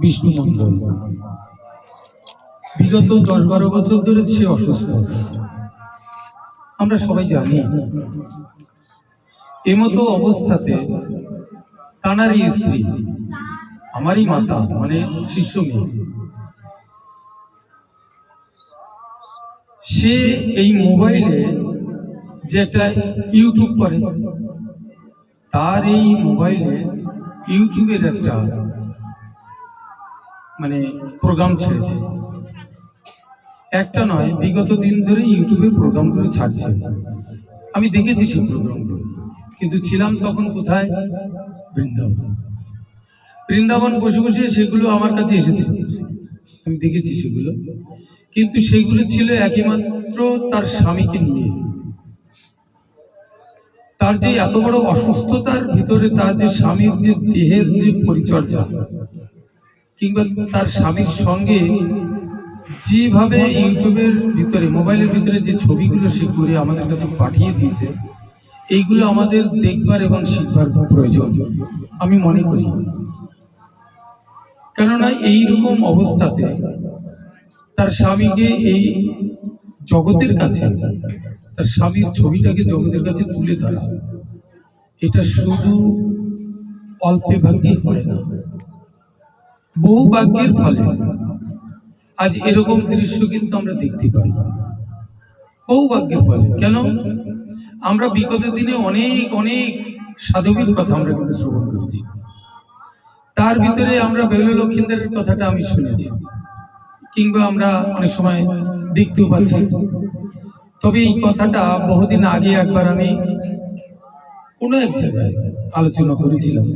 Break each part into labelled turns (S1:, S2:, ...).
S1: বিষ্ণু মন্ডল বিগত দশ বারো বছর ধরে সে অসুস্থ। আমরা সবাই জানি, এমতো অবস্থাতে তানারই স্ত্রী, আমারই মাতা মানে শিষ্য মেয়ে। সে এই মোবাইলে যেটা ইউটিউব করে, তার এই মোবাইলে ইউটিউবের একটা মানে প্রোগ্রাম ছেড়েছে। একটা নয়, বিগত দিন ধরে ইউটিউবে প্রোগ্রামগুলো ছাড়ছে। আমি দেখেছি সেই প্রোগ্রামগুলো কিন্তু ছিলাম তখন কোথায়? বৃন্দাবন। বৃন্দাবন বসে বসে সেগুলো আমার কাছে এসেছে। আমি দেখেছি সেগুলো। কিন্তু সেগুলো ছিল একইমাত্র তার স্বামীকে নিয়ে। তার যে এত বড় অসুস্থতার ভিতরে তার যে স্বামীর যে দেহের যে পরিচর্যা কিংবা তার স্বামীর সঙ্গে যেভাবে ইউটিউবের ভিতরে, মোবাইলের ভিতরে যে ছবিগুলো সে করে আমাদের কাছে পাঠিয়ে দিয়েছে, এইগুলো আমাদের দেখবার এবং শিখবার প্রয়োজন, আমি মনে করি। কেননা এইরকম অবস্থাতে তার স্বামীকে এই জগতের কাছে, তার স্বামীর ছবিটাকে জগতের কাছে তুলে ধরা, এটা শুধু অল্পে ভাগ্যে হয় না। বহু ভাগ্যের ফলে আজ এরকম দৃশ্য কিন্তু আমরা দেখতে পাই। বহু ভাগ্যের ফলে। কেন? আমরা বিগত দিনে অনেক অনেক সাধকের কথা আমরা কিন্তু শ্রবণ করেছি। তার ভিতরে আমরা বেহুল লক্ষিন্দারের কথাটা আমি শুনেছি, কিংবা আমরা অনেক সময় দেখতেও পাচ্ছি। তবে এই কথাটা বহুদিন আগে একবার আমি কোনো এক জায়গায় আলোচনা করেছিলাম।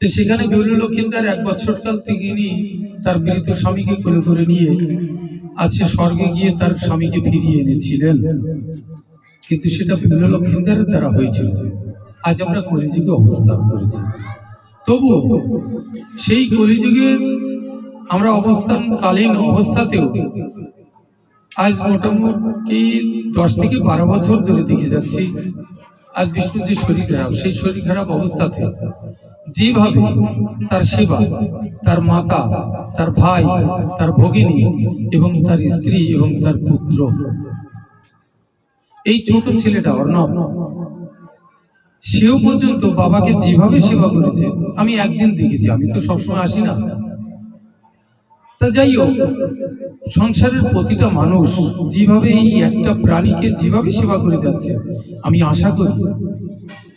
S1: তো সেখানে বেহুল লক্ষিন্দার এক বছরকাল ইনি তার মৃত স্বামীকে কোলে করে নিয়ে আছে স্বর্গে গিয়ে তার স্বামীকে ফিরিয়ে এনেছিলেন। কিন্তু সেটা বেহুল লক্ষিন্দারের দ্বারা হয়েছিল। আজ আমরা কলিযুগে অবস্থান করেছি। তবু সেই কলিযুগে আমরা অবস্থানকালীন অবস্থাতেও আজ মোটামুটি দশ থেকে বারো বছর ধরে দেখে যাচ্ছি। আজ বিষ্ণুর যে শরীর খারাপ, সেই শরীর খারাপ অবস্থাতে যেভাবে তার সেবা, তার মাতা, তার ভাই, তার ভগিনী এবং তার স্ত্রী এবং তার পুত্র। এই ছোট ছেলেটা অর্ণব, সেও পর্যন্ত বাবাকে যেভাবে সেবা করেছে, আমি একদিন দেখেছি, আমি তো সবসময় আসি না। তা যাই হোক, সংসারের প্রতিটা মানুষ যেভাবে এই একটা প্রাণীকে যেভাবে সেবা করে যাচ্ছে, আমি আশা করি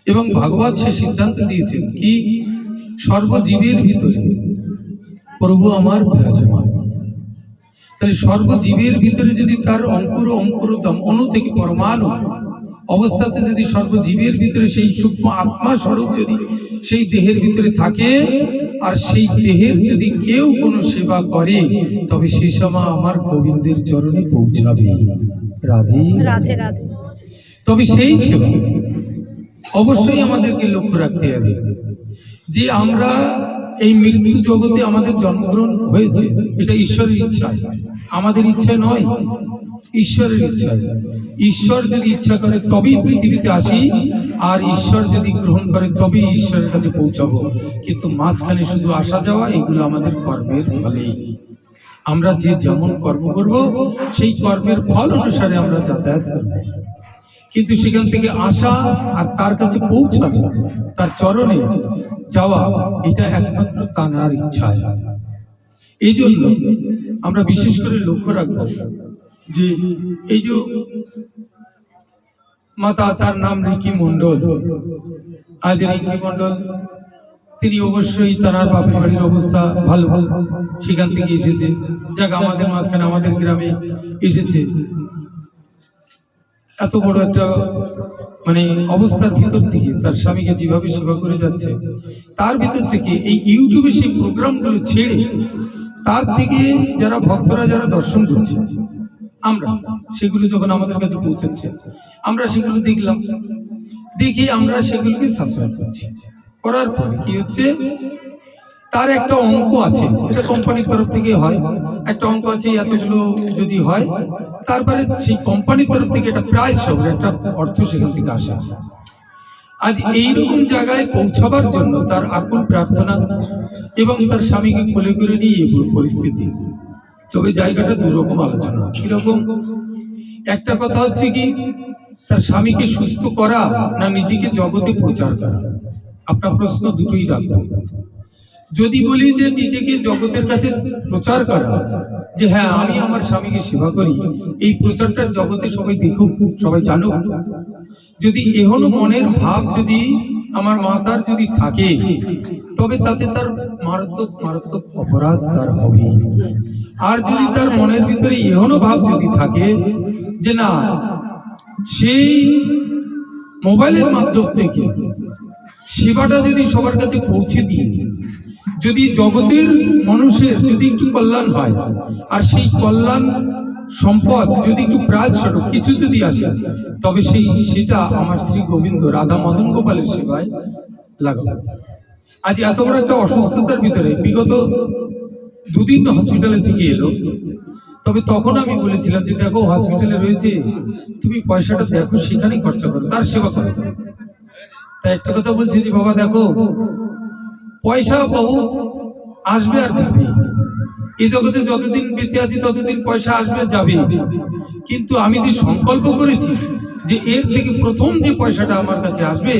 S1: এবং ভাগবত সে সিদ্ধান্ত দিয়েছেন কি সর্বজীবের ভিতরে প্রভু আমার বিরাজমান। তাহলে সর্বজীবের ভিতরে যদি তার অঙ্কুর অঙ্কুরতম অণু থেকে পরমাণু অবস্থাতে যদি সর্বজীবের ভিতরে সেই সূক্ষ্ম আত্মা স্বরূপ যদি সেই দেহের ভিতরে থাকে আর সেই দেহের যদি কেউ কোনো সেবা করে তবে সে সময় আমার গোবিন্দের চরণে পৌঁছাবে। রাধে।
S2: রাধে রাধে।
S1: তবে সেই সেবা অবশ্যই আমাদেরকে লক্ষ্য রাখতে হবে যে আমরা এই মৃত্যু জগতে আমাদের জন্মগ্রহণ হয়েছে, এটা ঈশ্বরের ইচ্ছা। আমাদের ইচ্ছা নয়, ঈশ্বরের ইচ্ছা। ঈশ্বর যদি ইচ্ছা করে, তবেই পৃথিবীতে আসি, আর ঈশ্বর যদি গ্রহণ করে, তবেই ঈশ্বরের কাছে পৌঁছাবো। কিন্তু মাঝখানে শুধু আসা যাওয়া, এগুলো আমাদের কর্মের ফলেই আমরা যে যেমন কর্ম করব, সেই কর্মের ফল অনুসারে আমরা যাতায়াত করব। কিন্তু সেখান থেকে আসা আর তার কাছে পৌঁছানো, তার চরণে যাওয়া, এটা একমাত্র তাঁর ইচ্ছা। এই জন্য আমরা বিশেষ করে লক্ষ্য রাখব যে এই যে মাতা, তার নাম রিকি মণ্ডল। আজ রিকি মণ্ডল, তিনি অবশ্যই তার বাপের বাড়ির অবস্থা ভালো ভালো। সেখান থেকে এসেছে। যাক, আমাদের মাঝখানে, আমাদের গ্রামে এসেছে। এত বড় একটা মানে অবস্থার ভিতর থেকে তার স্বামীকে যেভাবে সেবা করে যাচ্ছে, তার ভিতর থেকে এই ইউটিউবে সেই প্রোগ্রামগুলো ছেড়ে তার থেকে যারা ভক্তরা যারা দর্শন করছে, আমরা সেগুলো যখন আমাদের কাছে পৌঁছাচ্ছে আমরা সেগুলো দেখলাম। দেখি আমরা সেগুলোকে সাবস্ক্রাইব করছি। করার পরে কি হচ্ছে? তার একটা অঙ্ক আছে, এটা কোম্পানির তরফ থেকে হয়। একটা অঙ্ক আছে, এতগুলো যদি হয় তারপরে সেই কোম্পানির তরফ থেকে একটা প্রাইস হবে একটা অর্থ সেখান থেকে আসে। আজ এইরকম জায়গায় পৌঁছাবার জন্য তার আকুল প্রার্থনা এবং তার স্বামীকে কোলে করে নিয়ে এই পরিস্থিতি। তবে জায়গাটা দুরকম আলোচনা। কীরকম? একটা কথা হচ্ছে কি, তার স্বামীকে সুস্থ করা না নিজেকে জগতে প্রচার করা? আপনার প্রশ্ন দুটোই রাখব। যদি বলি যে নিজেকে জগতের কাছে প্রচার করা, যে হ্যাঁ আমি আমার স্বামীকে সেবা করি, এই প্রচারটা জগতে সবাই দেখুক, সবাই জানুক। যদি এহনো মনের ভাব যদি আমার মাতার যদি থাকে, তবে তাতে তার মারাত্মক মারাত্মক অপরাধ তার হবে। আর যদি তার মনের ভিতরে এহনো ভাব যদি থাকে, যে না, সেই মোবাইলের মাধ্যম থেকে সেবাটা যদি সবার কাছে পৌঁছে দিই যদি জগতের মানুষের যদি একটু কল্যাণ হয়, আর সেই কল্যাণ সম্পদ যদি একটু প্রায় ছোট কিছু যদি আসে, তবে সেই সেটা আমার শ্রী গোবিন্দ রাধা মদন গোপালের সেবায় লাগাবো। আজ এত বড় একটা অসুস্থতার ভিতরে বিগত দুদিন হসপিটালে থেকে এলো। তবে তখন আমি বলেছিলাম যে, দেখো হসপিটালে রয়েছে, তুমি পয়সাটা দেখো, সেখানেই খরচা করো, তার সেবা করো। তাই একটা কথা বলছি যে, বাবা, দেখো পয়সা বহু আসবে আর যাবে। এই জগতে যতদিন বেঁচে আছি, ততদিন পয়সা আসবে আর যাবে। কিন্তু আমি যে সংকল্প করেছি যে এর থেকে প্রথম যে পয়সাটা আমার কাছে আসবে,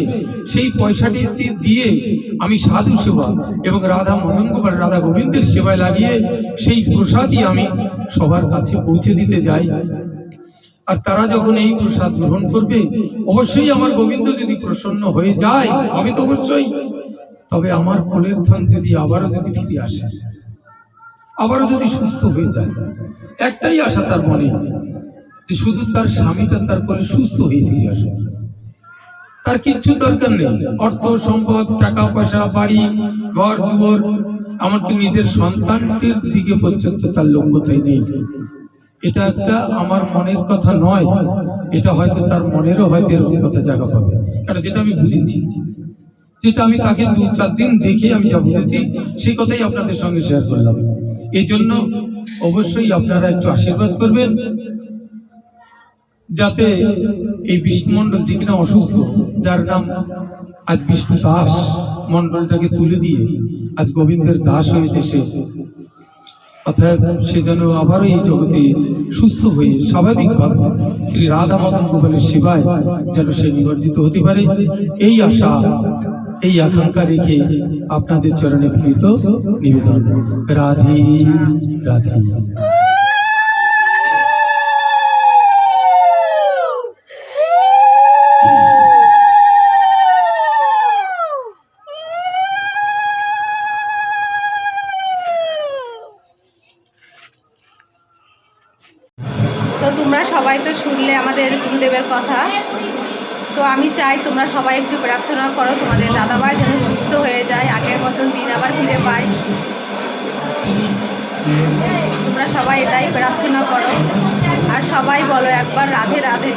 S1: সেই পয়সাটি দিয়ে আমি সাধু সেবা এবং রাধা মদন গোপাল রাধা গোবিন্দের সেবায় লাগিয়ে সেই প্রসাদই আমি সবার কাছে পৌঁছে দিতে যাই। আর তারা যখন এই প্রসাদ গ্রহণ করবে, অবশ্যই আমার গোবিন্দ যদি প্রসন্ন হয়ে যায়, আমি তো অবশ্যই তবে আমার কোলের থান যদি আবারও যদি ফিরে আসে, আবারও যদি সুস্থ হয়ে যায়, একটাই আশা তার মনে, যে শুধু তার স্বামীটা তার কোলে সুস্থ হয়ে ফিরে আসে। তার কিচ্ছু দরকার নেই, অর্থ, সম্পদ, টাকা, পয়সা, বাড়ি, ঘর, দুয়ার, এমনকি নিজের সন্তানটির দিকে পর্যন্ত তার লক্ষ্যতাই নেই। এটা একটা আমার মনের কথা নয়, এটা হয়তো তার মনেরও হয়তো এরকম কথা জায়গা পাবে। কারণ যেটা আমি বুঝেছি যেটা আমি তাকে দু চার দিন দেখে আমি যা বুঝেছি, সেই কথাই আপনাদের সঙ্গে শেয়ার করলাম। এই জন্য অবশ্যই আপনারা একটু আশীর্বাদ করবেন, যাতে এই বিষ্ণুমণ্ডল যে কিনা অসুস্থ, যার নাম আজ বিষ্ণু দাস মণ্ডলটাকে তুলে দিয়ে আজ গোবিন্দের দাস হয়েছে সে। অর্থাৎ সে যেন আবারও এই জগতে সুস্থ হয়ে স্বাভাবিকভাবে শ্রী রাধা মদন গোপালের সেবায় যেন সে নিবর্জিত হতে পারে, এই আশা এই আকাঙ্ক্ষা রেখে আপনাদের চরণে প্রীত নিবেদন। রাধি রাধে।
S2: আমি চাই তোমরা সবাই একটু প্রার্থনা করো, তোমাদের দাদাভাই যেন সুস্থ হয়ে যায়, আগের মতন দিন আবার ফিরে পায়। তোমরা সবাই এটাই প্রার্থনা করো। আর সবাই বলো একবার রাধে রাধে।